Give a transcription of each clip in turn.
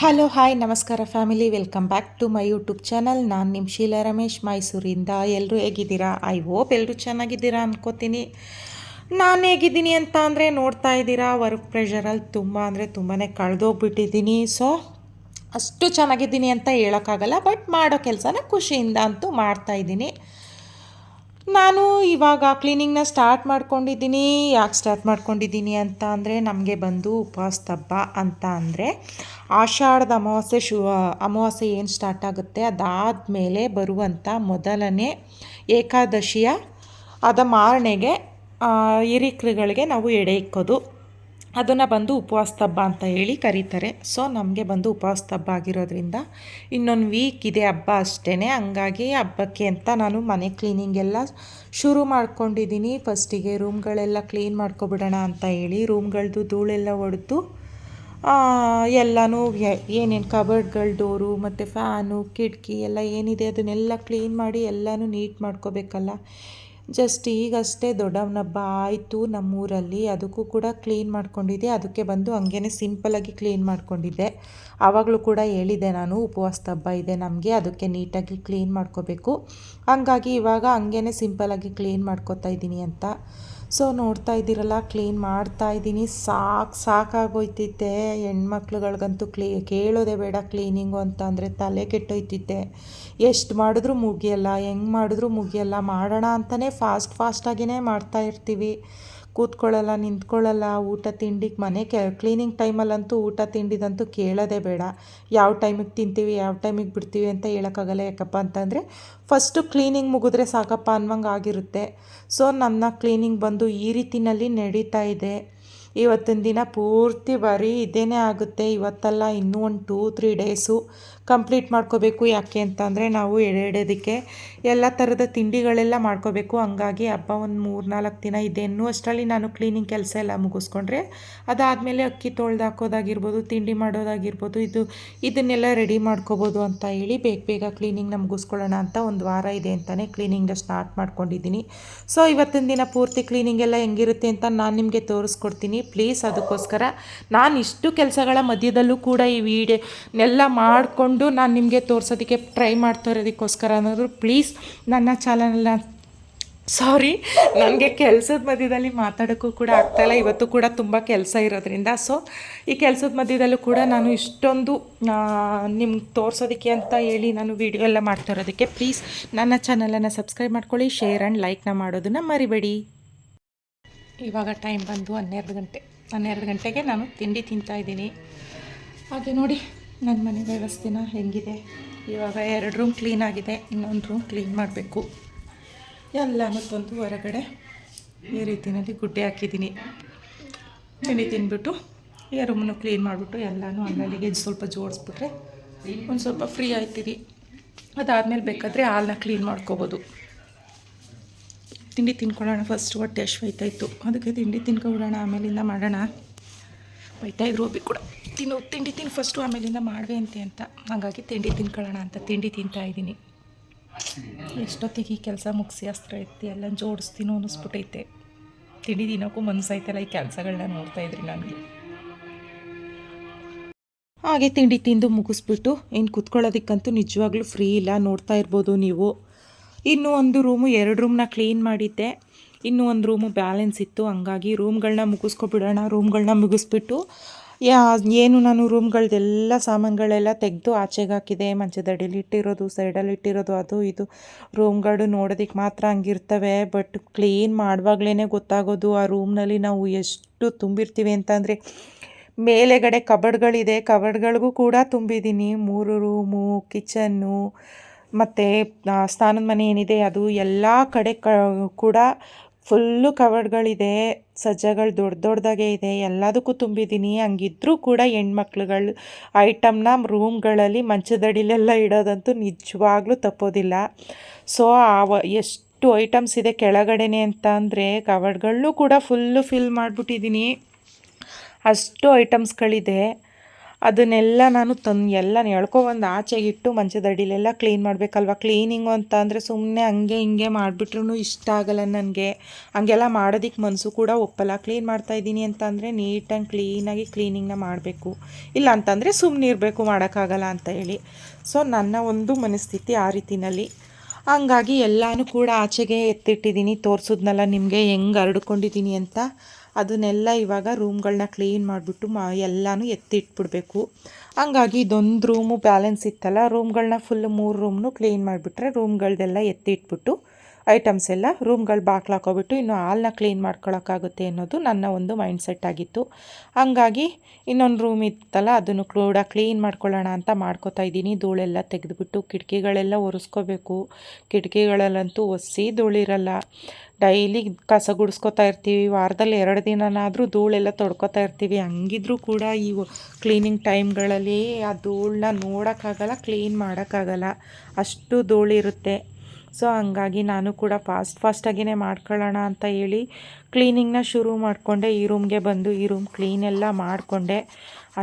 Hello hi ನಮಸ್ಕಾರ family welcome back to my YouTube channel ನಾನು ನಿಮ್ಮ ಶೀಲಾ ರಮೇಶ್, ಮೈಸೂರಿಂದ ಎಲ್ಲರೂ ಹೇಗಿದ್ದೀರಾ? ಐ ಹೋಪ್ ಎಲ್ಲರೂ ಚೆನ್ನಾಗಿದ್ದೀರಾ ಅನ್ಕೋತೀನಿ. ನಾನು ಹೇಗಿದ್ದೀನಿ ಅಂತ ಅಂದರೆ ನೋಡ್ತಾ ಇದ್ದೀರಾ ವರ್ಕ್ ಪ್ರೆಷರಲ್ಲಿ ತುಂಬ ಅಂದರೆ ತುಂಬಾ ಕಳೆದೋಗ್ಬಿಟ್ಟಿದ್ದೀನಿ. ಸೊ ಅಷ್ಟು ಚೆನ್ನಾಗಿದ್ದೀನಿ ಅಂತ ಹೇಳೋಕ್ಕಾಗಲ್ಲ ಬಟ್ ಮಾಡೋ ಕೆಲಸನ ಖುಷಿಯಿಂದ ಅಂತೂ ಮಾಡ್ತಾಯಿದ್ದೀನಿ ನಾನು ಇವಾಗ ಕ್ಲೀನಿಂಗ್ನ ಸ್ಟಾರ್ಟ್ ಮಾಡ್ಕೊಂಡಿದ್ದೀನಿ. ಯಾಕೆ ಸ್ಟಾರ್ಟ್ ಮಾಡ್ಕೊಂಡಿದ್ದೀನಿ ಅಂತ ಅಂದರೆ, ನಮಗೆ ಬಂದು ಉಪವಾಸ ಹಬ್ಬ ಅಂತ ಅಂದರೆ, ಆಷಾಢದ ಅಮಾವಾಸ್ಯೆ ಶು, ಅಮಾವಾಸ್ಯೆ ಏನು ಸ್ಟಾರ್ಟ್ ಆಗುತ್ತೆ? ಅದಾದಮೇಲೆ ಬರುವಂಥ ಮೊದಲನೇ ಏಕಾದಶಿಯ ಅದ ಮಾರನೆಗೆ ಹಿರಿಕರುಗಳಿಗೆ ನಾವು ಎಡೆ ಇಕ್ಕೋದು. ಅದನ್ನು ಬಂದು ಉಪವಾಸ ಹಬ್ಬ ಅಂತ ಹೇಳಿ ಕರೀತಾರೆ. ಸೊ ನಮಗೆ ಬಂದು ಉಪವಾಸ ಹಬ್ಬ ಆಗಿರೋದ್ರಿಂದ ಇನ್ನೊಂದು ವೀಕ್ ಇದೆ ಹಬ್ಬ ಅಷ್ಟೇ ಹಂಗಾಗಿ ಹಬ್ಬಕ್ಕೆ ಅಂತ ನಾನು ಮನೆ ಕ್ಲೀನಿಂಗ್ ಎಲ್ಲ ಶುರು ಮಾಡ್ಕೊಂಡಿದ್ದೀನಿ. ಫಸ್ಟಿಗೆ ರೂಮ್ಗಳೆಲ್ಲ ಕ್ಲೀನ್ ಮಾಡ್ಕೊಬಿಡೋಣ ಅಂತ ಹೇಳಿ ರೂಮ್ಗಳದ್ದು ಧೂಳೆಲ್ಲ ಹೊಡೆದು ಎಲ್ಲನೂ ಏನೇನು ಕಬರ್ಡ್ಗಳ ಡೋರು ಮತ್ತು ಫ್ಯಾನು ಕಿಟಕಿ ಎಲ್ಲ ಏನಿದೆ ಅದನ್ನೆಲ್ಲ ಕ್ಲೀನ್ ಮಾಡಿ ಎಲ್ಲನೂ ನೀಟ್ ಮಾಡ್ಕೋಬೇಕಲ್ಲ. ಜಸ್ಟ್ ಈಗಷ್ಟೇ ದೊಡ್ಡವನ ಹಬ್ಬ ಆಯಿತು ನಮ್ಮೂರಲ್ಲಿ. ಅದಕ್ಕೂ ಕೂಡ ಕ್ಲೀನ್ ಮಾಡ್ಕೊಂಡಿದ್ದೆ. ಅದಕ್ಕೆ ಬಂದು ಹಂಗೇ ಸಿಂಪಲಾಗಿ ಕ್ಲೀನ್ ಮಾಡ್ಕೊಂಡಿದ್ದೆ. ಆವಾಗಲೂ ಕೂಡ ಹೇಳಿದೆ ನಾನು, ಉಪವಾಸದ ಹಬ್ಬ ಇದೆ ನಮಗೆ, ಅದಕ್ಕೆ ನೀಟಾಗಿ ಕ್ಲೀನ್ ಮಾಡ್ಕೋಬೇಕು. ಹಂಗಾಗಿ ಇವಾಗ ಹಂಗೇ ಸಿಂಪಲಾಗಿ ಕ್ಲೀನ್ ಮಾಡ್ಕೋತಾ ಇದ್ದೀನಿ ಅಂತ. ಸೊ ನೋಡ್ತಾ ಇದ್ದೀರಲ್ಲ ಕ್ಲೀನ್ ಮಾಡ್ತಾ ಇದ್ದೀನಿ. ಸಾಕು, ಸಾಕಾಗೋಯ್ತಿತ್ತೆ. ಹೆಣ್ಮಕ್ಳುಗಳಿಗಂತೂ ಕ್ಲೀ, ಕೇಳೋದೇ ಬೇಡ ಕ್ಲೀನಿಂಗು ಅಂತ ಅಂದರೆ ತಲೆ ಕೆಟ್ಟೋಯ್ತಿತ್ತೆ. ಎಷ್ಟು ಮಾಡಿದ್ರೂ ಮುಗಿಯಲ್ಲ, ಹೆಂಗೆ ಮಾಡಿದ್ರೂ ಮುಗಿಯಲ್ಲ, ಮಾಡೋಣ ಅಂತಲೇ ಫಾಸ್ಟ್ ಫಾಸ್ಟಾಗಿಯೇ ಮಾಡ್ತಾ ಇರ್ತೀವಿ. ಕೂತ್ಕೊಳ್ಳಲ್ಲ, ನಿಂತ್ಕೊಳ್ಳಲ್ಲ, ಊಟ ತಿಂಡಿಗೆ ಮನೆ ಕೆ ಕ್ಲೀನಿಂಗ್ ಟೈಮಲ್ಲಂತೂ ಊಟ ತಿಂಡಿದಂತೂ ಕೇಳೋದೇ ಬೇಡ. ಯಾವ ಟೈಮಿಗೆ ತಿಂತೀವಿ, ಯಾವ ಟೈಮಿಗೆ ಬಿಡ್ತೀವಿ ಅಂತ ಹೇಳೋಕ್ಕಾಗಲ್ಲ ಯಾಕಪ್ಪ ಅಂತಂದರೆ ಫಸ್ಟು ಕ್ಲೀನಿಂಗ್ ಮುಗಿದ್ರೆ ಸಾಕಪ್ಪ ಅನ್ನೋಂಗೆ ಆಗಿರುತ್ತೆ. ಸೊ ನನ್ನ ಕ್ಲೀನಿಂಗ್ ಬಂದು ಈ ರೀತಿಯಲ್ಲಿ ನಡೀತಾ ಇದೆ. ಇವತ್ತಿನ ದಿನ ಪೂರ್ತಿ ಬರೀ ಇದೇನೇ ಆಗುತ್ತೆ. ಇವತ್ತಲ್ಲ, ಇನ್ನೂ ಒಂದು ಟೂ ತ್ರೀ ಡೇಸು ಕಂಪ್ಲೀಟ್ ಮಾಡ್ಕೋಬೇಕು. ಯಾಕೆ ಅಂತಂದರೆ ನಾವು ಎಡೆ ಎಲ್ಲ ಥರದ ತಿಂಡಿಗಳೆಲ್ಲ ಮಾಡ್ಕೋಬೇಕು. ಹಂಗಾಗಿ ಹಬ್ಬ ಒಂದು ಮೂರು ನಾಲ್ಕು ದಿನ ಇನ್ನೂ ಅಷ್ಟರಲ್ಲಿ ನಾನು ಕ್ಲೀನಿಂಗ್ ಕೆಲಸ ಎಲ್ಲ ಮುಗಿಸ್ಕೊಂಡ್ರೆ ಅದಾದಮೇಲೆ ಅಕ್ಕಿ ತೊಳ್ದು ಹಾಕೋದಾಗಿರ್ಬೋದು, ತಿಂಡಿ ಮಾಡೋದಾಗಿರ್ಬೋದು, ಇದು ಇದನ್ನೆಲ್ಲ ರೆಡಿ ಮಾಡ್ಕೋಬೋದು ಅಂತ ಹೇಳಿ ಬೇಗ ಬೇಗ ಕ್ಲೀನಿಂಗ್ನ ಮುಗಿಸ್ಕೊಳ್ಳೋಣ ಅಂತ ಒಂದು ವಾರ ಇದೆ ಅಂತಲೇ ಕ್ಲೀನಿಂಗ್ನ ಸ್ಟಾರ್ಟ್ ಮಾಡ್ಕೊಂಡಿದ್ದೀನಿ. ಸೊ ಇವತ್ತಿನ ದಿನ ಪೂರ್ತಿ ಕ್ಲೀನಿಂಗ್ ಎಲ್ಲ ಹೆಂಗಿರುತ್ತೆ ಅಂತ ನಾನು ನಿಮಗೆ ತೋರಿಸ್ಕೊಡ್ತೀನಿ. ಪ್ಲೀಸ್ ಅದಕ್ಕೋಸ್ಕರ ನಾನು ಇಷ್ಟು ಕೆಲಸಗಳ ಮಧ್ಯದಲ್ಲೂ ಕೂಡ ಈ ವಿಡಿಯೋನೆಲ್ಲ ಮಾಡಿಕೊಂಡು ನಾನು ನಿಮಗೆ ತೋರಿಸೋದಕ್ಕೆ ಟ್ರೈ ಮಾಡ್ತಾ ಇರೋದಕ್ಕೋಸ್ಕರ ಅನ್ನೋದು ಪ್ಲೀಸ್ ನನ್ನ ಚಾನಲ್ನ ಸಾರಿ ನನಗೆ ಕೆಲಸದ ಮಧ್ಯದಲ್ಲಿ ಮಾತಾಡೋಕ್ಕೂ ಕೂಡ ಆಗ್ತಾಯಿಲ್ಲ ಇವತ್ತು ಕೂಡ ತುಂಬ ಕೆಲಸ ಇರೋದ್ರಿಂದ. ಸೊ ಈ ಕೆಲಸದ ಮಧ್ಯದಲ್ಲೂ ಕೂಡ ನಾನು ಇಷ್ಟೊಂದು ನಿಮ್ಗೆ ತೋರಿಸೋದಕ್ಕೆ ಅಂತ ಹೇಳಿ ನಾನು ವೀಡಿಯೋ ಎಲ್ಲ ಮಾಡ್ತಾ ಇರೋದಕ್ಕೆ ಪ್ಲೀಸ್ ನನ್ನ ಚಾನಲನ್ನು ಸಬ್ಸ್ಕ್ರೈಬ್ ಮಾಡ್ಕೊಳ್ಳಿ ಶೇರ್ ಆ್ಯಂಡ್ ಲೈಕ್ನ ಮಾಡೋದನ್ನು ಮರಿಬೇಡಿ. ಇವಾಗ ಟೈಮ್ ಬಂದು ಹನ್ನೆರಡು ಗಂಟೆ. ಹನ್ನೆರಡು ಗಂಟೆಗೆ ನಾನು ತಿಂಡಿ ತಿಂತಾಯಿದ್ದೀನಿ ಹಾಗೆ ನೋಡಿ ನನ್ನ ಮನೆ ವ್ಯವಸ್ಥೆನ ಹೆಂಗಿದೆ. ಇವಾಗ ಎರಡು ರೂಮ್ ಕ್ಲೀನ್ ಆಗಿದೆ, ಇನ್ನೊಂದು ರೂಮ್ ಕ್ಲೀನ್ ಮಾಡಬೇಕು. ಎಲ್ಲನೂ ತಂದು ಹೊರಗಡೆ ಈ ರೀತಿಯಲ್ಲಿ ಗುಡ್ಡೆ ಹಾಕಿದ್ದೀನಿ. ತಿಂಡಿ ತಿಂದ್ಬಿಟ್ಟು ಈ ರೂಮನ್ನು ಕ್ಲೀನ್ ಮಾಡಿಬಿಟ್ಟು ಎಲ್ಲನೂ ಅಲ್ಲಲ್ಲಿಗೆ ಸ್ವಲ್ಪ ಜೋಡಿಸ್ಬಿಟ್ರೆ ಒಂದು ಸ್ವಲ್ಪ ಫ್ರೀ ಆಯ್ತೀರಿ ಅದಾದಮೇಲೆ ಬೇಕಾದರೆ ಹಾಲನ್ನ ಕ್ಲೀನ್ ಮಾಡ್ಕೋಬೋದು. ತಿಂಡಿ ತಿನ್ಕೊಳ್ಳೋಣ ಫಸ್ಟ್ ಹೊಟ್ಟೆ ಇತ್ತು ಅದಕ್ಕೆ ತಿಂಡಿ ತಿನ್ಕೊಬಿಡೋಣ, ಆಮೇಲಿಂದ ಮಾಡೋಣ. ಬೈತಾಯಿದ್ರು ಒಬ್ಬಿ ಕೂಡ. ತಿನ್ನು, ತಿಂಡಿ ತಿನ್ನು ಫಸ್ಟು ಆಮೇಲಿಂದ ಮಾಡುವೆ ಅಂತೆ ಅಂತ. ಹಾಗಾಗಿ ತಿಂಡಿ ತಿನ್ಕೊಳ್ಳೋಣ ಅಂತ ತಿಂಡಿ ತಿಂತಾ ಇದ್ದೀನಿ. ಎಷ್ಟೊತ್ತಿಗೆ ಈ ಕೆಲಸ ಮುಗಿಸಿ ಅಸ್ತ್ರ ಎತ್ತಿ ಎಲ್ಲ ಜೋಡಿಸ್ತೀನೋ ಅನ್ನಿಸ್ಬಿಟ್ಟೈತೆ. ತಿಂಡಿ ತಿನ್ನೋಕ್ಕೂ ಮನಸ್ಸಾಯ್ತಲ್ಲ ಈ ಕೆಲಸಗಳನ್ನ ನೋಡ್ತಾ ಇದ್ರಿ ನನಗೆ. ಹಾಗೆ ತಿಂಡಿ ತಿಂದು ಮುಗಿಸ್ಬಿಟ್ಟು ಇನ್ನು ಕುತ್ಕೊಳ್ಳೋದಕ್ಕಂತೂ ನಿಜವಾಗ್ಲೂ ಫ್ರೀ ಇಲ್ಲ, ನೋಡ್ತಾ ಇರ್ಬೋದು ನೀವು. ಇನ್ನೂ ಒಂದು ರೂಮು, ಎರಡು ರೂಮ್ನ ಕ್ಲೀನ್ ಮಾಡಿದ್ದೆ. ಇನ್ನೂ ಒಂದು ರೂಮು ಬ್ಯಾಲೆನ್ಸ್ ಇತ್ತು. ಹಂಗಾಗಿ ರೂಮ್ಗಳನ್ನ ಮುಗಿಸ್ಕೊಬಿಡೋಣ ರೂಮ್ಗಳನ್ನ ಮುಗಿಸ್ಬಿಟ್ಟು, ಯಾ, ಏನು ನಾನು ರೂಮ್ಗಳದ್ದೆಲ್ಲ ಸಾಮಾನುಗಳೆಲ್ಲ ತೆಗೆದು ಆಚೆಗೆ ಹಾಕಿದೆ. ಮಂಚದಡಿಲಿ ಇಟ್ಟಿರೋದು, ಸೈಡಲ್ಲಿ ಇಟ್ಟಿರೋದು, ಅದು ಇದು. ರೂಮ್ಗಳು ನೋಡೋದಕ್ಕೆ ಮಾತ್ರ ಹಂಗಿರ್ತವೆ. ಬಟ್ ಕ್ಲೀನ್ ಮಾಡುವಾಗ್ಲೇ ಗೊತ್ತಾಗೋದು ಆ ರೂಮ್ನಲ್ಲಿ ನಾವು ಎಷ್ಟು ತುಂಬಿರ್ತೀವಿ ಅಂತಂದರೆ, ಮೇಲೆಗಡೆ ಕಬಡ್ಗಳಿದೆ. ಕಬಡ್ಗಳಿಗೂ ಕೂಡ ತುಂಬಿದ್ದೀನಿ. ಮೂರು ರೂಮು, ಕಿಚನ್ನು ಮತ್ತು ಸ್ನಾನದ ಮನೆ ಏನಿದೆ, ಅದು ಎಲ್ಲ ಕಡೆ ಕ, ಕೂಡ ಫುಲ್ಲು ಕವರ್ಡ್ಗಳಿದೆ ಸಜ್ಜಗಳು ದೊಡ್ಡ ದೊಡ್ಡದಾಗೆ ಇದೆ, ಎಲ್ಲದಕ್ಕೂ ತುಂಬಿದ್ದೀನಿ. ಹಂಗಿದ್ರೂ ಕೂಡ ಹೆಣ್ಮಕ್ಳುಗಳು ಐಟಮ್ನ ರೂಮ್ಗಳಲ್ಲಿ ಮಂಚದಡಿಲೆಲ್ಲ ಇಡೋದಂತೂ ನಿಜವಾಗ್ಲೂ ತಪ್ಪೋದಿಲ್ಲ. ಸೊ ಆ ಎಷ್ಟು ಐಟಮ್ಸ್ ಇದೆ ಕೆಳಗಡೆನೆ ಅಂತ ಅಂದರೆ ಕವರ್ಡ್ಗಳನ್ನೂ ಕೂಡ ಫುಲ್ಲು ಫಿಲ್ ಮಾಡಿಬಿಟ್ಟಿದ್ದೀನಿ. ಅಷ್ಟು ಐಟಮ್ಸ್ಗಳಿದೆ. ಅದನ್ನೆಲ್ಲ ನಾನು ತಂದು ಎಲ್ಲ ಎಳ್ಕೊಬಂದು ಆಚೆಗಿಟ್ಟು ಮಂಚದ ಅಡಿಲೆಲ್ಲ ಕ್ಲೀನ್ ಮಾಡಬೇಕಲ್ವ? ಕ್ಲೀನಿಂಗು ಅಂತ ಅಂದರೆ ಸುಮ್ಮನೆ ಹಂಗೆ ಹಿಂಗೆ ಮಾಡಿಬಿಟ್ರೂ ಇಷ್ಟ ಆಗಲ್ಲ ನನಗೆ. ಹಂಗೆಲ್ಲ ಮಾಡೋದಕ್ಕೆ ಮನಸ್ಸು ಕೂಡ ಒಪ್ಪಲ್ಲ. ಕ್ಲೀನ್ ಮಾಡ್ತಾಯಿದ್ದೀನಿ ಅಂತ ಅಂದರೆ ನೀಟಾಗಿ ಕ್ಲೀನಾಗಿ ಕ್ಲೀನಿಂಗ್ನ ಮಾಡಬೇಕು. ಇಲ್ಲ ಅಂತಂದರೆ ಸುಮ್ಮನೆ ಇರಬೇಕು, ಮಾಡೋಕ್ಕಾಗಲ್ಲ ಅಂತ ಹೇಳಿ. ಸೊ ನನ್ನ ಒಂದು ಮನಸ್ಥಿತಿ ಆ ರೀತಿನಲ್ಲಿ. ಹಂಗಾಗಿ ಎಲ್ಲನೂ ಕೂಡ ಆಚೆಗೆ ಎತ್ತಿಟ್ಟಿದ್ದೀನಿ, ತೋರಿಸಿದ್ನಲ್ಲ ನಿಮಗೆ ಹೆಂಗೆ ಹರಡ್ಕೊಂಡಿದ್ದೀನಿ ಅಂತ. ಅದನ್ನೆಲ್ಲ ಇವಾಗ ರೂಮ್ಗಳನ್ನ ಕ್ಲೀನ್ ಮಾಡಿಬಿಟ್ಟು ಮಾ, ಎಲ್ಲನೂ ಎತ್ತಿಟ್ಬಿಡ್ಬೇಕು. ಹಂಗಾಗಿ ಇದೊಂದು ರೂಮು ಬ್ಯಾಲೆನ್ಸ್ ಇತ್ತಲ್ಲ ರೂಮ್ಗಳನ್ನ ಫುಲ್ ಮೂರು ರೂಮ್ನು ಕ್ಲೀನ್ ಮಾಡಿಬಿಟ್ರೆ ರೂಮ್ಗಳದೆಲ್ಲ ಎತ್ತಿಟ್ಬಿಟ್ಟು ಐಟಮ್ಸ್ ಎಲ್ಲ ರೂಮ್ಗಳು ಬಾಕ್ಲು ಹಾಕೋಬಿಟ್ಟು ಇನ್ನು ಹಾಲ್ನ ಕ್ಲೀನ್ ಮಾಡ್ಕೊಳ್ಳೋಕ್ಕಾಗುತ್ತೆ ಅನ್ನೋದು ನನ್ನ ಒಂದು ಮೈಂಡ್ ಸೆಟ್ ಆಗಿತ್ತು. ಹಂಗಾಗಿ ಇನ್ನೊಂದು ರೂಮ್ ಇತ್ತಲ್ಲ, ಅದನ್ನು ಕೂಡ ಕ್ಲೀನ್ ಮಾಡ್ಕೊಳ್ಳೋಣ ಅಂತ ಮಾಡ್ಕೋತಾ ಇದ್ದೀನಿ. ಧೂಳೆಲ್ಲ ತೆಗೆದುಬಿಟ್ಟು ಕಿಟಕಿಗಳೆಲ್ಲ ಒರೆಸ್ಕೋಬೇಕು. ಕಿಟಕಿಗಳಲ್ಲಂತೂ ಒಸಿ ಧೂಳಿರಲ್ಲ. ಡೈಲಿ ಕಸ ಗುಡಿಸ್ಕೊತಾ ಇರ್ತೀವಿ. ವಾರದಲ್ಲಿ ಎರಡು ದಿನನಾದರೂ ಧೂಳೆಲ್ಲ ತೊಡ್ಕೊತಾ ಇರ್ತೀವಿ. ಹಂಗಿದ್ರೂ ಕೂಡ ಈ ಕ್ಲೀನಿಂಗ್ ಟೈಮ್ಗಳಲ್ಲಿ ಆ ಧೂಳನ್ನ ನೋಡೋಕ್ಕಾಗಲ್ಲ ಕ್ಲೀನ್ ಮಾಡೋಕ್ಕಾಗಲ್ಲ. ಅಷ್ಟು ಧೂಳಿರುತ್ತೆ. ಸೊ ಹಂಗಾಗಿ ನಾನು ಕೂಡ ಫಾಸ್ಟ್ ಫಾಸ್ಟಾಗಿಯೇ ಮಾಡ್ಕೊಳ್ಳೋಣ ಅಂತ ಹೇಳಿ ಕ್ಲೀನಿಂಗ್ನ ಶುರು ಮಾಡಿಕೊಂಡೆ. ಈ ರೂಮ್ಗೆ ಬಂದು ಈ ರೂಮ್ ಕ್ಲೀನ್ ಎಲ್ಲ ಮಾಡಿಕೊಂಡೆ.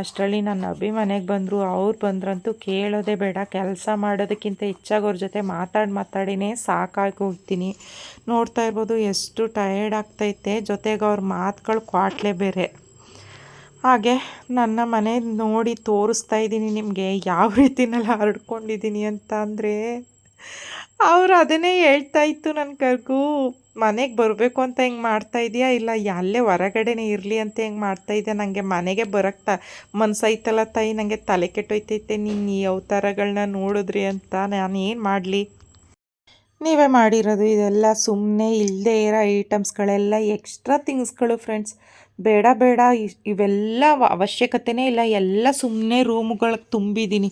ಅಷ್ಟರಲ್ಲಿ ನನ್ನ ಅಭಿ ಮನೆಗೆ ಬಂದರು. ಅವ್ರು ಬಂದ್ರಂತೂ ಕೇಳೋದೇ ಬೇಡ. ಕೆಲಸ ಮಾಡೋದಕ್ಕಿಂತ ಹೆಚ್ಚಾಗಿ ಅವ್ರ ಜೊತೆ ಮಾತಾಡಿ ಮಾತಾಡಿನೇ ಸಾಕಾಗಿ ಹೋಗ್ತೀನಿ. ನೋಡ್ತಾ ಇರ್ಬೋದು ಎಷ್ಟು ಟಯರ್ಡ್ ಆಗ್ತೈತೆ. ಜೊತೆಗೆ ಅವ್ರ ಮಾತುಗಳು ಕ್ವಾಟ್ಲೇ ಬೇರೆ. ಹಾಗೆ ನನ್ನ ಮನೆ ನೋಡಿ ತೋರಿಸ್ತಾ ಇದ್ದೀನಿ ನಿಮಗೆ. ಯಾವ ರೀತಿನಲ್ಲಿ ಹರಡ್ಕೊಂಡಿದ್ದೀನಿ ಅಂತ ಅಂದರೆ ಅವ್ರು ಅದನ್ನೇ ಹೇಳ್ತಾ ಇತ್ತು ಕರ್ಗೂ, ಮನೆಗೆ ಬರಬೇಕು ಅಂತ ಹೆಂಗೆ ಮಾಡ್ತಾ ಇದೆಯಾ? ಇಲ್ಲ, ಅಲ್ಲೇ ಹೊರಗಡೆನೇ ಇರಲಿ ಅಂತ ಹೆಂಗೆ ಮಾಡ್ತಾ ಇದೆಯಾ? ನನಗೆ ಮನೆಗೆ ಬರೋಕ್ಕೆ ತ, ಮನ್ಸೈತಲ್ಲ ತಾಯಿ ನನಗೆ ತಲೆ ಕೆಟ್ಟೋಯ್ತೈತೆ, ನೀನು ಈ ಅವತಾರಗಳನ್ನ ನೋಡಿದ್ರಿ ಅಂತ ನಾನು ಏನು ಮಾಡಲಿ? ನೀವೇ ಮಾಡಿರೋದು ಇದೆಲ್ಲ ಸುಮ್ಮನೆ ಇಲ್ಲದೇ ಇರೋ ಐಟಮ್ಸ್ಗಳೆಲ್ಲ ಎಕ್ಸ್ಟ್ರಾ ಥಿಂಗ್ಸ್ಗಳು ಫ್ರೆಂಡ್ಸ್. ಬೇಡ ಬೇಡ ಇವೆಲ್ಲ ಅವಶ್ಯಕತೆನೇ ಇಲ್ಲ. ಎಲ್ಲ ಸುಮ್ಮನೆ ರೂಮ್ಗಳಿಗೆ ತುಂಬಿದ್ದೀನಿ.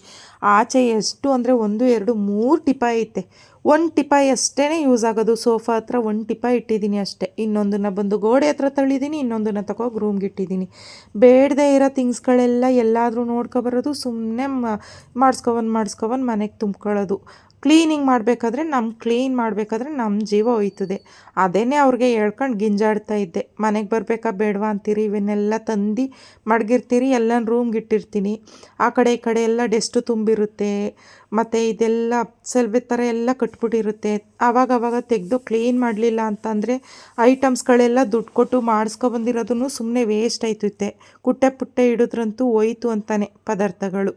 ಆಚೆ ಎಷ್ಟು ಅಂದರೆ ಒಂದು, ಎರಡು, ಮೂರು ಟಿಪ ಐತೆ. ಒಂದು ಟಿಪಾಯಿ ಅಷ್ಟೇ ಯೂಸ್ ಆಗೋದು. ಸೋಫಾ ಹತ್ರ ಒಂದು ಟಿಪಾಯಿ ಇಟ್ಟಿದ್ದೀನಿ ಅಷ್ಟೇ. ಇನ್ನೊಂದನ್ನು ಬಂದು ಗೋಡೆ ಹತ್ರ ತಳ್ಳಿದ್ದೀನಿ, ಇನ್ನೊಂದನ್ನು ತಗೋಗಿ ರೂಮ್ಗೆ ಇಟ್ಟಿದ್ದೀನಿ. ಬೇಡದೇ ಇರೋ ಥಿಂಗ್ಸ್ಗಳೆಲ್ಲ ಎಲ್ಲಾದರೂ ನೋಡ್ಕೊಬರೋದು ಸುಮ್ಮನೆ ಮಾಡಿಸ್ಕೊಬಂದು ಮಾಡಿಸ್ಕೊಬಂದು ಮನೆಗೆ ತುಂಬ್ಕೊಳ್ಳೋದು. ಕ್ಲೀನಿಂಗ್ ಮಾಡಬೇಕಾದ್ರೆ ನಮ್ಮ ಕ್ಲೀನ್ ಮಾಡಬೇಕಾದ್ರೆ ನಮ್ಮ ಜೀವ ಹೋಯ್ತದೆ ಅದೇನೇ ಅವ್ರಿಗೆ ಹೇಳ್ಕೊಂಡು ಗಿಂಜಾಡ್ತಾ ಇದ್ದೆ. ಮನೆಗೆ ಬರಬೇಕಾ ಬೇಡವಾ ಅಂತೀರಿ? ಇವನ್ನೆಲ್ಲ ತಂದು ಮಡಗಿರ್ತೀರಿ? ಎಲ್ಲ ರೂಮ್ಗೆ ಇಟ್ಟಿರ್ತೀನಿ ಆ ಕಡೆ ಈ ಕಡೆ ಎಲ್ಲ ಡೆಸ್ಟು ತುಂಬಿರುತ್ತೆ. ಮತ್ತು ಇದೆಲ್ಲ ಸೆಲ್ವೆ ಥರ ಎಲ್ಲ ಕಟ್ಬಿಟ್ಟಿರುತ್ತೆ. ಆವಾಗ ತೆಗೆದು ಕ್ಲೀನ್ ಮಾಡಲಿಲ್ಲ ಅಂತಂದರೆ ಐಟಮ್ಸ್ಗಳೆಲ್ಲ ದುಡ್ಡು ಕೊಟ್ಟು ಮಾಡಿಸ್ಕೊಬಂದಿರೋದನ್ನು ಸುಮ್ಮನೆ ವೇಸ್ಟ್ ಆಯ್ತೈತೆ. ಕುಟ್ಟೆ ಪುಟ್ಟೆ ಹಿಡಿದ್ರಂತೂ ಹೋಯ್ತು ಅಂತಾನೆ ಪದಾರ್ಥಗಳು.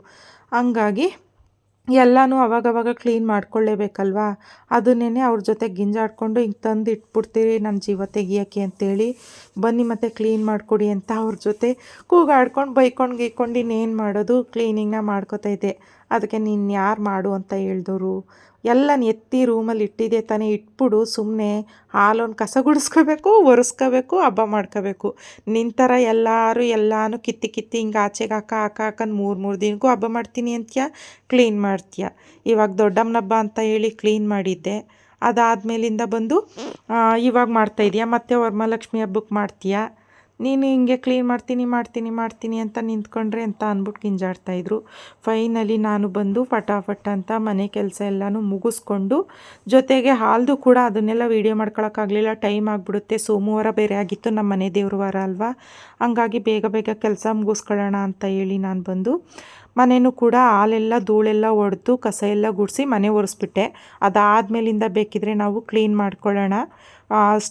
ಹಂಗಾಗಿ ಎಲ್ಲನೂ ಅವಾಗವಾಗ ಕ್ಲೀನ್ ಮಾಡ್ಕೊಳ್ಳೇಬೇಕಲ್ವಾ? ಅದನ್ನೇ ಅವ್ರ ಜೊತೆ ಗಿಂಜಾಡ್ಕೊಂಡು ಹಿಂಗೆ ತಂದು ಇಟ್ಬಿಡ್ತೀರಿ ನನ್ನ ಜೀವ ತೆಗಿಯೋಕ್ಕೆ ಅಂತೇಳಿ ಬನ್ನಿ ಮತ್ತೆ ಕ್ಲೀನ್ ಮಾಡಿಕೊಡಿ ಅಂತ ಅವ್ರ ಜೊತೆ ಕೂಗಾಡ್ಕೊಂಡು ಬೈಕೊಂಡು ಗೀಕೊಂಡು ಇನ್ನೇನು ಮಾಡೋದು? ಕ್ಲೀನಿಂಗ್ನ ಮಾಡ್ಕೋತಾ ಇದ್ದೆ. ಅದಕ್ಕೆ ನೀನು ಯಾರು ಮಾಡು ಅಂತ ಹೇಳಿದವರು ಎಲ್ಲ ಎತ್ತಿ ರೂಮಲ್ಲಿ ಇಟ್ಟಿದೆ ತಾನೇ ಇಟ್ಬಿಡು ಸುಮ್ಮನೆ ಹಾಲೊಂದು ಕಸ ಗುಡಿಸ್ಕೋಬೇಕು, ಒರೆಸ್ಕೋಬೇಕು, ಹಬ್ಬ ಮಾಡ್ಕೋಬೇಕು. ನಿಂತರ ಎಲ್ಲರೂ ಎಲ್ಲನೂ ಕಿತ್ತಿ ಕಿತ್ತಿ ಹಿಂಗೆ ಆಚೆಗೆ ಹಾಕ ಹಾಕ ಹಾಕೊಂಡು ಮೂರು ಮೂರು ದಿನಕ್ಕೂ ಹಬ್ಬ ಮಾಡ್ತೀನಿ ಅಂತೀಯ? ಕ್ಲೀನ್ ಮಾಡ್ತೀಯ? ಇವಾಗ ದೊಡ್ಡಮ್ಮನ ಹಬ್ಬ ಅಂತ ಹೇಳಿ ಕ್ಲೀನ್ ಮಾಡಿದ್ದೆ. ಅದಾದಮೇಲಿಂದ ಬಂದು ಇವಾಗ ಮಾಡ್ತಾಯಿದ್ಯಾ ಮತ್ತು ವರಮಹಾಲಕ್ಷ್ಮಿ ಹಬ್ಬಕ್ಕೆ ಮಾಡ್ತೀಯಾ? ನೀನು ಹಿಂಗೆ ಕ್ಲೀನ್ ಮಾಡ್ತೀನಿ ಮಾಡ್ತೀನಿ ಮಾಡ್ತೀನಿ ಅಂತ ನಿಂತ್ಕೊಂಡ್ರೆ ಅಂತ ಅಂದ್ಬಿಟ್ಟು ಗಿಂಜಾಡ್ತಾಯಿದ್ರು ಫೈನಲಿ ನಾನು ಬಂದು ಫಟಾಫಟ್ ಅಂತ ಮನೆ ಕೆಲಸ ಎಲ್ಲನೂ ಮುಗಿಸ್ಕೊಂಡು ಜೊತೆಗೆ ಹಾಲ್ದು ಕೂಡ ಅದನ್ನೆಲ್ಲ ವೀಡಿಯೋ ಮಾಡ್ಕೊಳಕ್ಕಾಗಲಿಲ್ಲ. ಟೈಮ್ ಆಗಿಬಿಡುತ್ತೆ. ಸೋಮವಾರ ಬೇರೆ ಆಗಿತ್ತು. ನಮ್ಮ ಮನೆ ದೇವ್ರ ವಾರ ಅಲ್ವಾ? ಹಂಗಾಗಿ ಬೇಗ ಬೇಗ ಕೆಲಸ ಮುಗಿಸ್ಕೊಳ್ಳೋಣ ಅಂತ ಹೇಳಿ ನಾನು ಬಂದು ಮನೆಯೂ ಕೂಡ ಹಾಲೆಲ್ಲ, ಧೂಳೆಲ್ಲ ಒಡೆದು ಕಸ ಎಲ್ಲ ಗುಡಿಸಿ ಮನೆ ಒರೆಸ್ಬಿಟ್ಟೆ. ಅದಾದಮೇಲಿಂದ ಬೇಕಿದ್ರೆ ನಾವು ಕ್ಲೀನ್ ಮಾಡ್ಕೊಳ್ಳೋಣ.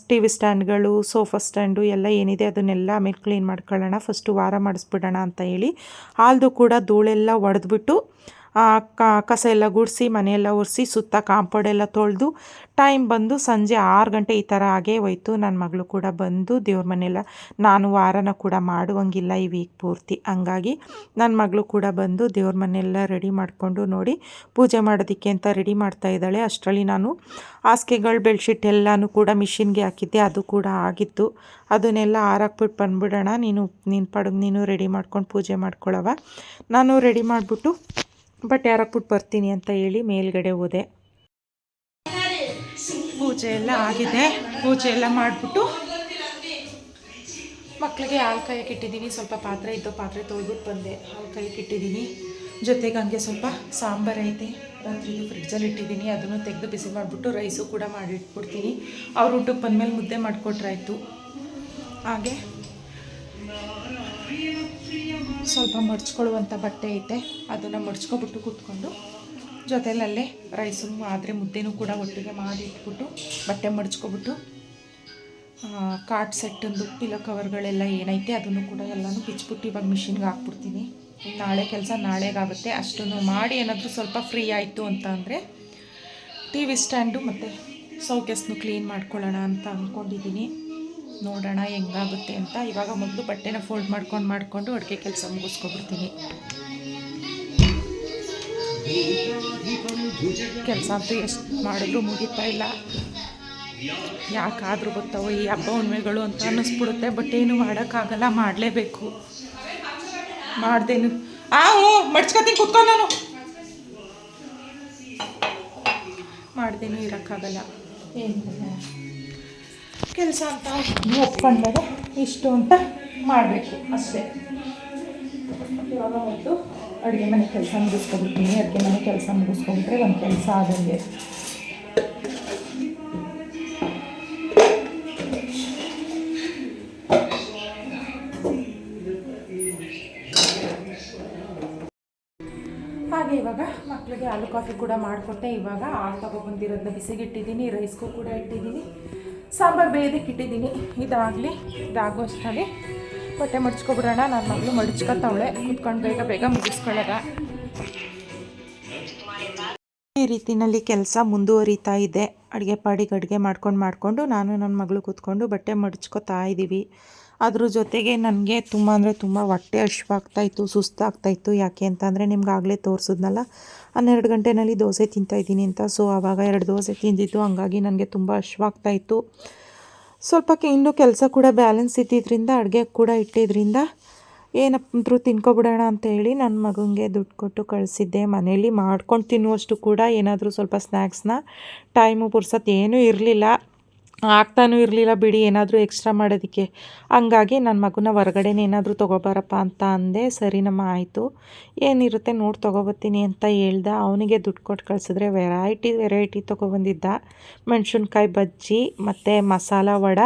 ಟಿ ವಿ ಸ್ಟ್ಯಾಂಡ್ಗಳು, ಸೋಫಾ ಸ್ಟ್ಯಾಂಡು ಎಲ್ಲ ಏನಿದೆ ಅದನ್ನೆಲ್ಲ ಆಮೇಲೆ ಕ್ಲೀನ್ ಮಾಡ್ಕೊಳ್ಳೋಣ, ಫಸ್ಟು ವಾರ ಮಾಡಿಸ್ಬಿಡೋಣ ಅಂತ ಹೇಳಿ, ಹಾಲ್ದು ಕೂಡ ಧೂಳೆಲ್ಲ ಒಡೆದ್ಬಿಟ್ಟು ಕಸ ಎಲ್ಲ ಗುಡಿಸಿ ಮನೆಯೆಲ್ಲ ಒರೆಸಿ, ಸುತ್ತ ಕಾಂಪೌಂಡೆಲ್ಲ ತೊಳೆದು ಟೈಮ್ ಬಂದು ಸಂಜೆ ಆರು ಗಂಟೆ ಈ ಥರ ಆಗೇ ಹೋಯ್ತು. ನನ್ನ ಮಗಳು ಕೂಡ ಬಂದು ದೇವ್ರ ಮನೆಯೆಲ್ಲ ನಾನು ವಾರನ ಕೂಡ ಮಾಡುವಂಗಿಲ್ಲ ಈ ವೀಕ್ ಪೂರ್ತಿ. ಹಂಗಾಗಿ ನನ್ನ ಮಗಳು ಕೂಡ ಬಂದು ದೇವ್ರ ಮನೆಯೆಲ್ಲ ರೆಡಿ ಮಾಡಿಕೊಂಡು ನೋಡಿ ಪೂಜೆ ಮಾಡೋದಕ್ಕೆ ಅಂತ ರೆಡಿ ಮಾಡ್ತಾ ಇದ್ದಾಳೆ. ಅಷ್ಟರಲ್ಲಿ ನಾನು ಹಾಸಿಗೆಗಳು ಬೆಡ್ಶೀಟ್ ಎಲ್ಲನೂ ಕೂಡ ಮಿಷಿನ್ಗೆ ಹಾಕಿದ್ದೆ. ಅದು ಕೂಡ ಆಗಿತ್ತು. ಅದನ್ನೆಲ್ಲ ಹಾರಾಕ್ಬಿಟ್ಟು ಬಂದ್ಬಿಡೋಣ. ನೀನು ನಿನ್ನ ಪಡಗ್ ನೀನು ರೆಡಿ ಮಾಡ್ಕೊಂಡು ಪೂಜೆ ಮಾಡ್ಕೊಳ್ಳವ ನಾನು ರೆಡಿ ಮಾಡಿಬಿಟ್ಟು ಬಟ್ ಯಾರಕ್ಬಿಟ್ಟು ಬರ್ತೀನಿ ಅಂತ ಹೇಳಿ ಮೇಲ್ಗಡೆ ಹೋದೆ. ಪೂಜೆ ಎಲ್ಲ ಆಗಿದೆ. ಪೂಜೆ ಎಲ್ಲ ಮಾಡಿಬಿಟ್ಟು ಮಕ್ಕಳಿಗೆ ಹಾಲು ಕಾಯಕ್ಕೆ ಇಟ್ಟಿದ್ದೀನಿ ಸ್ವಲ್ಪ ಪಾತ್ರೆ ಇದ್ದು ಪಾತ್ರೆ ತೊಳ್ಬಿಟ್ಟು ಬಂದೆ. ಹಾಲು ಕಾಯಕ್ಕೆ ಇಟ್ಟಿದ್ದೀನಿ ಜೊತೆಗೆ ಹಂಗೆ ಸ್ವಲ್ಪ ಸಾಂಬಾರು ಐತೆ. ರಾತ್ರಿ ಫ್ರಿಡ್ಜಲ್ಲಿ ಇಟ್ಟಿದ್ದೀನಿ. ಅದನ್ನು ತೆಗೆದು ಬಿಸಿ ಮಾಡಿಬಿಟ್ಟು ರೈಸು ಕೂಡ ಮಾಡಿ ಇಟ್ಬಿಡ್ತೀನಿ. ಅವ್ರ ಊಟಕ್ಕೆ ಬಂದಮೇಲೆ ಮುದ್ದೆ ಮಾಡಿಕೊಟ್ರಾಯ್ತು. ಹಾಗೆ ಸ್ವಲ್ಪ ಮಡ್ಚ್ಕೊಳ್ಳುವಂಥ ಬಟ್ಟೆ ಐತೆ. ಅದನ್ನು ಮಡ್ಚ್ಕೊಬಿಟ್ಟು ಕೂತ್ಕೊಂಡು ಜೊತೆಲಲ್ಲೇ ರೈಸು, ಆದರೆ ಮುದ್ದೆನೂ ಕೂಡ ಒಟ್ಟಿಗೆ ಮಾಡಿ ಇಟ್ಬಿಟ್ಟು ಬಟ್ಟೆ ಮಡ್ಚ್ಕೊಬಿಟ್ಟು ಕಾಟ್ ಸೆಟ್ಟಂದು ಪಿಲೋ ಕವರ್ಗಳೆಲ್ಲ ಏನೈತೆ ಅದನ್ನು ಕೂಡ ಎಲ್ಲನೂ ಬಿಚ್ಬಿಟ್ಟು ಇವಾಗ ಮಿಷಿನ್ಗೆ ಹಾಕ್ಬಿಡ್ತೀನಿ. ನಾಳೆ ಕೆಲಸ ನಾಳೆಗಾಗುತ್ತೆ. ಅಷ್ಟನ್ನು ಮಾಡಿ ಏನಾದರೂ ಸ್ವಲ್ಪ ಫ್ರೀ ಆಯಿತು ಅಂತ ಅಂದರೆ ಟಿ ವಿ ಸ್ಟ್ಯಾಂಡು ಮತ್ತು ಸೌಕೆಸ್ನು ಕ್ಲೀನ್ ಮಾಡ್ಕೊಳ್ಳೋಣ ಅಂತ ಅಂದ್ಕೊಂಡಿದ್ದೀನಿ ನೋಡೋಣ ಹೆಂಗಾಗುತ್ತೆ ಅಂತ. ಇವಾಗ ಮೊದಲು ಬಟ್ಟೆನ ಫೋಲ್ಡ್ ಮಾಡ್ಕೊಂಡು ಮಾಡಿಕೊಂಡು ಅಡುಗೆ ಕೆಲಸ ಮುಗಿಸ್ಕೊಬಿಡ್ತೀನಿ. ಕೆಲಸ ಅಂತೂ ಎಷ್ಟು ಮಾಡಿದ್ರು ಮುಗಿತಾ ಇಲ್ಲ. ಯಾಕಾದರೂ ಗೊತ್ತಾವೋ ಈ ಹಬ್ಬ ಹುಣ್ಮೆಗಳು ಅಂತ ಅನ್ನಿಸ್ಬಿಡುತ್ತೆ ಬಟ್ ಏನು ಮಾಡೋಕ್ಕಾಗಲ್ಲ, ಮಾಡಲೇಬೇಕು. ಮಾಡ್ದೇನು. ಆ ಹ್ಞೂ ಮಡ್ಚ್ಕೊತೀನಿ, ಕುತ್ಕೊ ನಾನು. ಮಾಡ್ದೇನು ಇರೋಕ್ಕಾಗಲ್ಲ. ಏನು? ಕೆಲಸ ಅಂತ ಒಪ್ಕೊಂಡಾಗ ಇಷ್ಟು ಅಂತ ಮಾಡಬೇಕು ಅಷ್ಟೇ. ಇವಾಗ ಒಂದು ಅಡುಗೆ ಮನೆ ಕೆಲಸ ಮುಗಿಸ್ಕೊಬಿಡ್ತೀನಿ ಅಡುಗೆ ಮನೆ ಕೆಲಸ ಮುಗಿಸ್ಕೊಂಡ್ರೆ ಒಂದು ಕೆಲಸ ಆದಂಗೆ. ಹಾಗೆ ಇವಾಗ ಮಕ್ಕಳಿಗೆ ಹಾಲು ಕಾಫಿ ಕೂಡ ಮಾಡಿಕೊಟ್ಟೆ. ಇವಾಗ ಹಾಲು ತಗೊಬಂದಿರೋದನ್ನ ಬಿಸಿಗಿಟ್ಟಿದ್ದೀನಿ ರೈಸ್ಗೂ ಕೂಡ ಇಟ್ಟಿದ್ದೀನಿ. ಸಾಂಬಾರು ಬೇಯೋದಕ್ಕೆ ಇಟ್ಟಿದ್ದೀನಿ. ಇದಾಗಲಿ ಇದಾಗುವಷ್ಟಾಗಿ ಬಟ್ಟೆ ಮಡ್ಚ್ಕೊಬಿಡೋಣ ನನ್ನ ಮಗಳು ಮಡ್ಚ್ಕೊತಾವಳೆ. ಕುತ್ಕೊಂಡು ಬೇಗ ಬೇಗ ಮುಗಿಸ್ಕೊಳ್ಳೋದ. ಈ ರೀತಿಯಲ್ಲಿ ಕೆಲಸ ಮುಂದುವರಿತಾ ಇದೆ. ಅಡುಗೆ ಪಾಡಿಗೆ ಅಡುಗೆ ಮಾಡ್ಕೊಂಡು ಮಾಡಿಕೊಂಡು ನಾನು ನನ್ನ ಮಗಳು ಕೂತ್ಕೊಂಡು ಬಟ್ಟೆ ಮಡ್ಚ್ಕೊತಾ ಇದ್ದೀವಿ ಅದ್ರ ಜೊತೆಗೆ ನನಗೆ ತುಂಬ ಅಂದರೆ ತುಂಬ ಹೊಟ್ಟೆ ಹಶ್ವಾಗ್ತಾಯಿತ್ತು ಸುಸ್ತಾಗ್ತಾಯಿತ್ತು. ಯಾಕೆ ಅಂತಂದರೆ ನಿಮ್ಗೆ ಆಗಲೇ ತೋರಿಸಿದ್ನಲ್ಲ, ಹನ್ನೆರಡು ಗಂಟೆನಲ್ಲಿ ದೋಸೆ ತಿಂತಾಯಿದ್ದೀನಿ ಅಂತ. ಸೊ ಆವಾಗ ಎರಡು ದೋಸೆ ತಿಂದಿದ್ದು, ಹಂಗಾಗಿ ನನಗೆ ತುಂಬ ಹಶ್ವಾಗ್ತಾಯಿತ್ತು ಸ್ವಲ್ಪ ಇನ್ನೂ ಕೆಲಸ ಕೂಡ ಬ್ಯಾಲೆನ್ಸ್ ಇದ್ದಿದ್ದರಿಂದ ಅಡುಗೆ ಕೂಡ ಇಟ್ಟಿದ್ರಿಂದ ಏನಪ್ಪ ತಿನ್ಕೊಬಿಡೋಣ ಅಂತ ಹೇಳಿ ನನ್ನ ಮಗನಿಗೆ ದುಡ್ಡು ಕೊಟ್ಟು ಕಳಿಸಿದ್ದೆ. ಮನೇಲಿ ಮಾಡ್ಕೊಂಡು ತಿನ್ನುವಷ್ಟು ಕೂಡ ಏನಾದರೂ ಸ್ವಲ್ಪ ಸ್ನ್ಯಾಕ್ಸ್ನ ಟೈಮು ಪುರ್ಸತ್ತು ಏನೂ ಇರಲಿಲ್ಲ. ಆಗ್ತಾನೂ ಇರಲಿಲ್ಲ ಬಿಡಿ, ಏನಾದರೂ ಎಕ್ಸ್ಟ್ರಾ ಮಾಡೋದಕ್ಕೆ. ಹಂಗಾಗಿ ನನ್ನ ಮಗುನ ಹೊರಗಡೆನೇ ಏನಾದರೂ ತೊಗೊಬಾರಪ್ಪ ಅಂತ ಅಂದೆ ಸರಿನಮ್ಮ ಆಯಿತು. ಏನಿರುತ್ತೆ ನೋಡಿ ತೊಗೊಬತ್ತೀನಿ ಅಂತ ಹೇಳ್ದ. ಅವನಿಗೆ ದುಡ್ಡು ಕೊಟ್ಟು ಕಳಿಸಿದ್ರೆ ವೆರೈಟಿ ವೆರೈಟಿ ತೊಗೊಬಂದಿದ್ದ. ಮೆಣಸಿನ್ಕಾಯಿ ಬಜ್ಜಿ, ಮತ್ತು ಮಸಾಲ ವಡ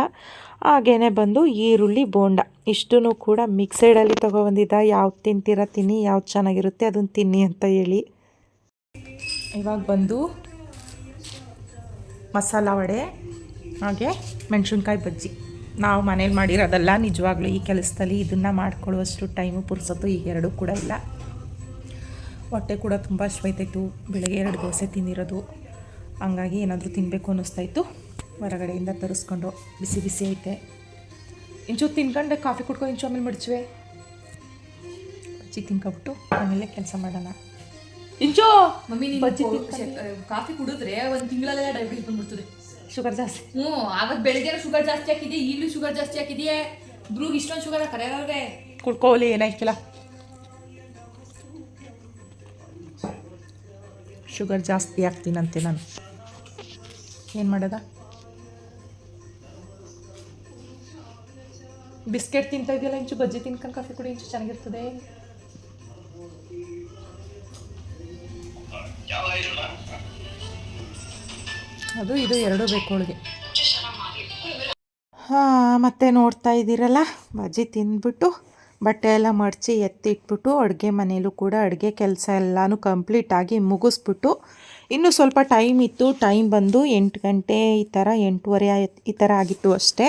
ಹಾಗೇ ಬಂದು ಈರುಳ್ಳಿ, ಬೋಂಡ. ಇಷ್ಟೂ ಕೂಡ ಮಿಕ್ಸೈಡಲ್ಲಿ ತೊಗೊಬಂದಿದ್ದ. ಯಾವ್ದು ತಿಂತೀರ ತಿನ್ನಿ, ಯಾವ್ದು ಚೆನ್ನಾಗಿರುತ್ತೆ ಅದನ್ನು ತಿನ್ನಿ ಅಂತ ಹೇಳಿ. ಇವಾಗ ಬಂದು ಮಸಾಲ ವಡೆ ಹಾಗೆ ಮೆಣಸಿನ್ಕಾಯಿ ಬಜ್ಜಿ. ನಾವು ಮನೇಲಿ ಮಾಡಿರೋದಲ್ಲ ನಿಜವಾಗ್ಲೂ ಈ ಕೆಲಸದಲ್ಲಿ ಇದನ್ನು ಮಾಡ್ಕೊಳ್ಳುವಷ್ಟು ಟೈಮು ಪುರ್ಸತ್ತು ಈಗ ಎರಡೂ ಕೂಡ ಇಲ್ಲ. ಹೊಟ್ಟೆ ಕೂಡ ತುಂಬ ಶ್ವೈತಾಯಿತು ಬೆಳಗ್ಗೆ ಎರಡು ದೋಸೆ ತಿಂದಿರೋದು. ಹಂಗಾಗಿ ಏನಾದರೂ ತಿನ್ನಬೇಕು ಅನ್ನಿಸ್ತಾಯಿತ್ತು. ಹೊರಗಡೆಯಿಂದ ತರಿಸ್ಕೊಂಡು ಬಿಸಿ ಬಿಸಿ ಐತೆ. ಇಂಚೂರು ತಿನ್ಕೊಂಡೆ ಕಾಫಿ ಕುಡ್ಕೊಂಡು ಇಂಚು ಆಮೇಲೆ ಮಡ್ಚುವೆ. ಬಜ್ಜಿ ತಿನ್ಕೊಬಿಟ್ಟು ಆಮೇಲೆ ಕೆಲಸ ಮಾಡೋಣ. ಇಂಚು! ಮಮ್ಮಿ ಬಜ್ಜಿ ಕಾಫಿ ಕುಡಿದ್ರೆ ಒಂದು ತಿಂಗಳಲ್ಲೇ ಡಯಾಬಿಟಿಸ್ ಬಂದ್ಬಿಡ್ತದೆ. ಶುಗರ್ ಜಾಸ್ತಿ. ಹ್ಞೂ ಅವತ್ತು ಬೆಳಿಗ್ಗೆ ಶುಗರ್ ಜಾಸ್ತಿ ಹಾಕಿದೆಯಾ ಈಗಲೂ ಶುಗರ್ ಜಾಸ್ತಿ ಹಾಕಿದೆಯೇ? ಬ್ರೂಗ್ ಇಷ್ಟೊಂದು ಶುಗರ್ ಕರೆಯೋರವ್ರೆ ಕುಡ್ಕೋಲಿ ಏನಾಯ್ತಿಲ್ಲ ಶುಗರ್ ಜಾಸ್ತಿ ಹಾಕ್ತೀನಂತೆ ನಾನು. ಏನು ಮಾಡೋದ? ಬಿಸ್ಕೆಟ್ ತಿಂತಾ ಇದೆಯಲ್ಲ ಇಂಚು ಬಜ್ಜಿ ತಿನ್ಕೊಂಡು ಕಾಫಿ ಕುಡಿ ಇಂಚು ಚೆನ್ನಾಗಿರ್ತದೆ. ಅದು ಇದು ಎರಡೂ ಬೇಕು ಅವಳಿಗೆ ಹಾಂ, ಮತ್ತೆ ನೋಡ್ತಾ ಇದ್ದೀರಲ್ಲ? ಬಜ್ಜಿ ತಿಂದ್ಬಿಟ್ಟು, ಬಟ್ಟೆ ಎಲ್ಲ ಮಡಚಿ ಎತ್ತಿಟ್ಬಿಟ್ಟು, ಅಡುಗೆ ಮನೇಲೂ ಕೂಡ ಅಡುಗೆ ಕೆಲಸ ಎಲ್ಲನೂ ಕಂಪ್ಲೀಟಾಗಿ ಮುಗಿಸ್ಬಿಟ್ಟು, ಇನ್ನೂ ಸ್ವಲ್ಪ ಟೈಮ್ ಇತ್ತು ಟೈಮ್ ಬಂದು ಎಂಟು ಗಂಟೆ ಈ ಥರ ಎಂಟೂವರೆ ಈ ಥರ ಆಗಿತ್ತು ಅಷ್ಟೇ.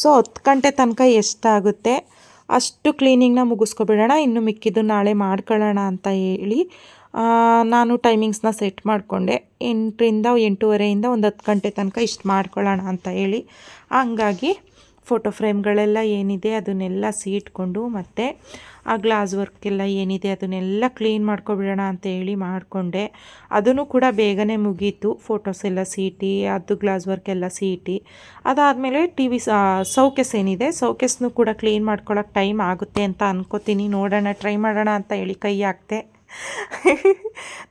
ಸೊ ಹತ್ತು ಗಂಟೆ ತನಕ ಎಷ್ಟಾಗುತ್ತೆ? ಅಷ್ಟು ಕ್ಲೀನಿಂಗ್ನ ಮುಗಿಸ್ಕೊಬಿಡೋಣ, ಇನ್ನು ಮಿಕ್ಕಿದ್ದು ನಾಳೆ ಮಾಡ್ಕೊಳ್ಳೋಣ ಅಂತ ಹೇಳಿ ನಾನು ಟೈಮಿಂಗ್ಸ್ನ ಸೆಟ್ ಮಾಡಿಕೊಂಡೆ. ಎಂಟರಿಂದ ಎಂಟೂವರೆಯಿಂದ ಒಂದು ಹತ್ತು ಗಂಟೆ ತನಕ ಇಷ್ಟು ಮಾಡ್ಕೊಳ್ಳೋಣ ಅಂತ ಹೇಳಿ, ಹಂಗಾಗಿ ಫೋಟೋ ಫ್ರೇಮ್ಗಳೆಲ್ಲ ಏನಿದೆ ಅದನ್ನೆಲ್ಲ ಸೀಟ್ಕೊಂಡು ಮತ್ತು ಆ ಗ್ಲಾಸ್ ವರ್ಕೆಲ್ಲ ಏನಿದೆ ಅದನ್ನೆಲ್ಲ ಕ್ಲೀನ್ ಮಾಡ್ಕೊಬಿಡೋಣ ಅಂತ ಹೇಳಿ ಮಾಡಿಕೊಂಡೆ. ಅದನ್ನು ಕೂಡ ಬೇಗನೆ ಮುಗೀತು. ಫೋಟೋಸ್ ಎಲ್ಲ ಸೀಟಿ, ಅದು ಗ್ಲಾಸ್ ವರ್ಕ್ ಎಲ್ಲ ಸೀಟಿ. ಅದಾದಮೇಲೆ ಟಿ ವಿ ಸೌಕೆಸ್ ಏನಿದೆ, ಸೌಕೆಸ್ನು ಕೂಡ ಕ್ಲೀನ್ ಮಾಡ್ಕೊಳ್ಳೋಕೆ ಟೈಮ್ ಆಗುತ್ತೆ ಅಂತ ಅಂದ್ಕೋತೀನಿ ನೋಡೋಣ, ಟ್ರೈ ಮಾಡೋಣ ಅಂತ ಹೇಳಿ ಕೈ ಹಾಕ್ತೆ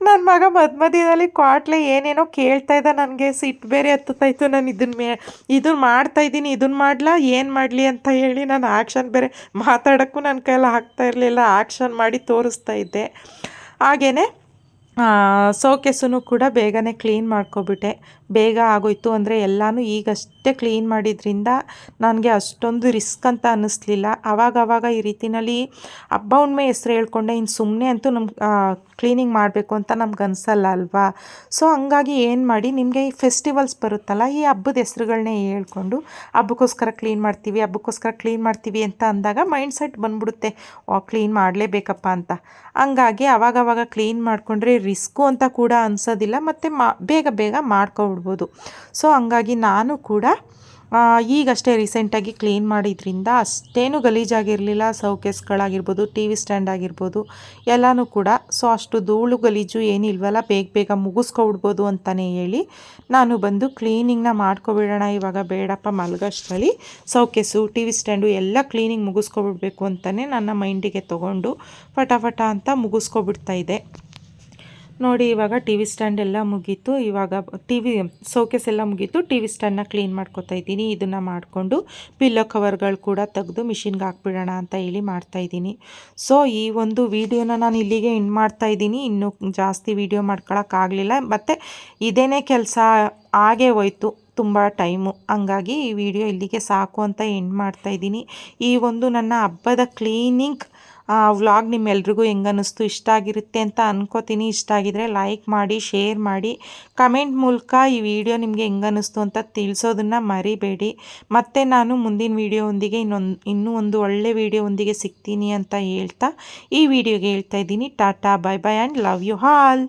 ನನ್ನ ಮಗ ಮಧ್ಯ ಮಧ್ಯದಲ್ಲಿ ಕ್ವಾಟ್ಲೆ ಏನೇನೋ ಕೇಳ್ತಾ ಇದ್ದ ನನಗೆ, ಸಿಟ್ಟು ಬೇರೆ ಹತ್ತುತ್ತಾಯಿತ್ತು ನಾನು ಇದನ್ನ ಮೇ ಇದನ್ನ ಮಾಡ್ತಾ ಇದ್ದೀನಿ ಇದನ್ನ ಮಾಡ್ಲಾ, ಏನು ಮಾಡಲಿ ಅಂತ ಹೇಳಿ ನಾನು ಆ್ಯಕ್ಷನ್ ಬೇರೆ ಮಾತಾಡೋಕ್ಕೂ ನನ್ನ ಕೈಯಲ್ಲಿ ಆಗ್ತಾ ಇರಲಿಲ್ಲ ಆ್ಯಕ್ಷನ್ ಮಾಡಿ ತೋರಿಸ್ತಾ ಇದ್ದೆ. ಹಾಗೆಯೇ ಸೋಕೆಸೂ ಕೂಡ ಬೇಗನೆ ಕ್ಲೀನ್ ಮಾಡ್ಕೊಬಿಟ್ಟೆ. ಬೇಗ ಆಗೋಯ್ತು ಅಂದರೆ ಎಲ್ಲನೂ ಈಗಷ್ಟೇ ಕ್ಲೀನ್ ಮಾಡಿದ್ರಿಂದ ನನಗೆ ಅಷ್ಟೊಂದು ರಿಸ್ಕ್ ಅಂತ ಅನ್ನಿಸ್ಲಿಲ್ಲ. ಆವಾಗವಾಗ ಈ ರೀತಿನಲ್ಲಿ ಹಬ್ಬ ಉಣ್ಮೆ ಹೆಸ್ರು ಹೇಳ್ಕೊಂಡೆ ಇನ್ನು ಸುಮ್ಮನೆ ಅಂತೂ ನಮ್ಗೆ ಕ್ಲೀನಿಂಗ್ ಮಾಡಬೇಕು ಅಂತ ನಮ್ಗೆ ಅನಿಸಲ್ಲ ಅಲ್ವಾ? ಸೊ ಹಂಗಾಗಿ ಏನು ಮಾಡಿ, ನಿಮಗೆ ಈ ಫೆಸ್ಟಿವಲ್ಸ್ ಬರುತ್ತಲ್ಲ, ಈ ಹಬ್ಬದ ಹೆಸ್ರುಗಳನ್ನೇ ಹೇಳ್ಕೊಂಡು ಹಬ್ಬಕ್ಕೋಸ್ಕರ ಕ್ಲೀನ್ ಮಾಡ್ತೀವಿ, ಹಬ್ಬಕ್ಕೋಸ್ಕರ ಕ್ಲೀನ್ ಮಾಡ್ತೀವಿ ಅಂತ ಅಂದಾಗ ಮೈಂಡ್ ಸೆಟ್ ಬಂದ್ಬಿಡುತ್ತೆ. ಕ್ಲೀನ್ ಮಾಡಲೇಬೇಕಪ್ಪ ಅಂತ. ಹಂಗಾಗಿ ಅವಾಗವಾಗ ಕ್ಲೀನ್ ಮಾಡಿಕೊಂಡ್ರೆ ರಿಸ್ಕು ಅಂತ ಕೂಡ ಅನಿಸೋದಿಲ್ಲ, ಮತ್ತು ಮಾ, ಬೇಗ ಬೇಗ ಮಾಡ್ಕೊಬಿಡ್ಬೋದು ಸೊ ಹಂಗಾಗಿ ನಾನು ಕೂಡ ಈಗಷ್ಟೇ ರೀಸೆಂಟಾಗಿ ಕ್ಲೀನ್ ಮಾಡಿದ್ರಿಂದ ಅಷ್ಟೇನು ಗಲೀಜಾಗಿರಲಿಲ್ಲ ಸೌಕೇಸ್ಗಳಾಗಿರ್ಬೋದು ಟಿ ವಿ ಸ್ಟ್ಯಾಂಡ್ ಆಗಿರ್ಬೋದು, ಎಲ್ಲನೂ ಕೂಡ. ಸೊ ಅಷ್ಟು ಧೂಳು ಗಲೀಜು ಏನಿಲ್ವಲ್ಲ, ಬೇಗ ಬೇಗ ಮುಗಿಸ್ಕೊಬಿಡ್ಬೋದು ಅಂತಲೇ ಹೇಳಿ ನಾನು ಬಂದು ಕ್ಲೀನಿಂಗ್ನ ಮಾಡ್ಕೊಬಿಡೋಣ, ಇವಾಗ ಬೇಡಪ್ಪ ಮಲಗಷ್ಟರಲ್ಲಿ. ಸೌಕೇಸು ಟಿ ವಿ ಸ್ಟ್ಯಾಂಡು ಎಲ್ಲ ಕ್ಲೀನಿಂಗ್ ಮುಗಿಸ್ಕೊಬಿಡ್ಬೇಕು ಅಂತಲೇ ನನ್ನ ಮೈಂಡಿಗೆ ತೊಗೊಂಡು, ಫಟಾಫಟ ಅಂತ ಮುಗಿಸ್ಕೊಬಿಡ್ತಾ ಇದ್ದೆ ನೋಡಿ, ಇವಾಗ ಟಿ ವಿ ಸ್ಟ್ಯಾಂಡ್ ಎಲ್ಲ ಮುಗೀತು. ಇವಾಗ ಟಿ ವಿ ಸೋಕೇಸ್ ಎಲ್ಲ ಮುಗೀತು. ಟಿ ವಿ ಸ್ಟ್ಯಾಂಡನ್ನ ಕ್ಲೀನ್ ಮಾಡ್ಕೊತಾ ಇದ್ದೀನಿ. ಇದನ್ನು ಮಾಡಿಕೊಂಡು ಪಿಲ್ಲೋ ಕವರ್ಗಳು ಕೂಡ ತೆಗೆದು ಮಿಷಿನ್ಗೆ ಹಾಕ್ಬಿಡೋಣ ಅಂತ ಹೇಳಿ ಮಾಡ್ತಾ ಇದ್ದೀನಿ. ಸೊ, ಈ ಒಂದು ವಿಡಿಯೋನ ನಾನು ಇಲ್ಲಿಗೆ ಇನ್ ಮಾಡ್ತಾ ಇದ್ದೀನಿ. ಇನ್ನೂ ಜಾಸ್ತಿ ವಿಡಿಯೋ ಮಾಡ್ಕೊಳಕ್ಕಾಗಲಿಲ್ಲ ಮತ್ತು ಇದೇನೇ ಕೆಲಸ ಆಗೇ ಹೋಯ್ತು. ತುಂಬ ಟೈಮು. ಹಂಗಾಗಿ ಈ ವಿಡಿಯೋ ಇಲ್ಲಿಗೆ ಸಾಕು ಅಂತ ಎಂಡ್ ಮಾಡ್ತಾ ಇದ್ದೀನಿ. ಈ ಒಂದು ನನ್ನ ಹಬ್ಬದ ಕ್ಲೀನಿಂಗ್ ವ್ಲಾಗ್ ನಿಮ್ಮೆಲ್ರಿಗೂ ಹೆಂಗೆ ಅನ್ನಿಸ್ತು ಇಷ್ಟ ಆಗಿರುತ್ತೆ ಅಂತ ಅನ್ಕೋತೀನಿ. ಇಷ್ಟ ಆಗಿದ್ರೆ ಲೈಕ್ ಮಾಡಿ ಶೇರ್ ಮಾಡಿ ಕಮೆಂಟ್ ಮೂಲಕ ಈ ವಿಡಿಯೋ ನಿಮಗೆ ಹೆಂಗನ್ನಿಸ್ತು ಅಂತ ತಿಳಿಸೋದನ್ನು ಮರಿಬೇಡಿ. ಮತ್ತು ನಾನು ಮುಂದಿನ ವಿಡಿಯೋ ಒಂದಿಗೆ ಇನ್ನೊಂದು, ಇನ್ನೂ ಒಂದು ಒಳ್ಳೆ ವಿಡಿಯೋ ಒಂದಿಗೆ ಸಿಗ್ತೀನಿ ಅಂತ ಹೇಳ್ತಾ ಈ ವಿಡಿಯೋಗೆ ಹೇಳ್ತಾ ಇದ್ದೀನಿ. Tata bye bye and love you all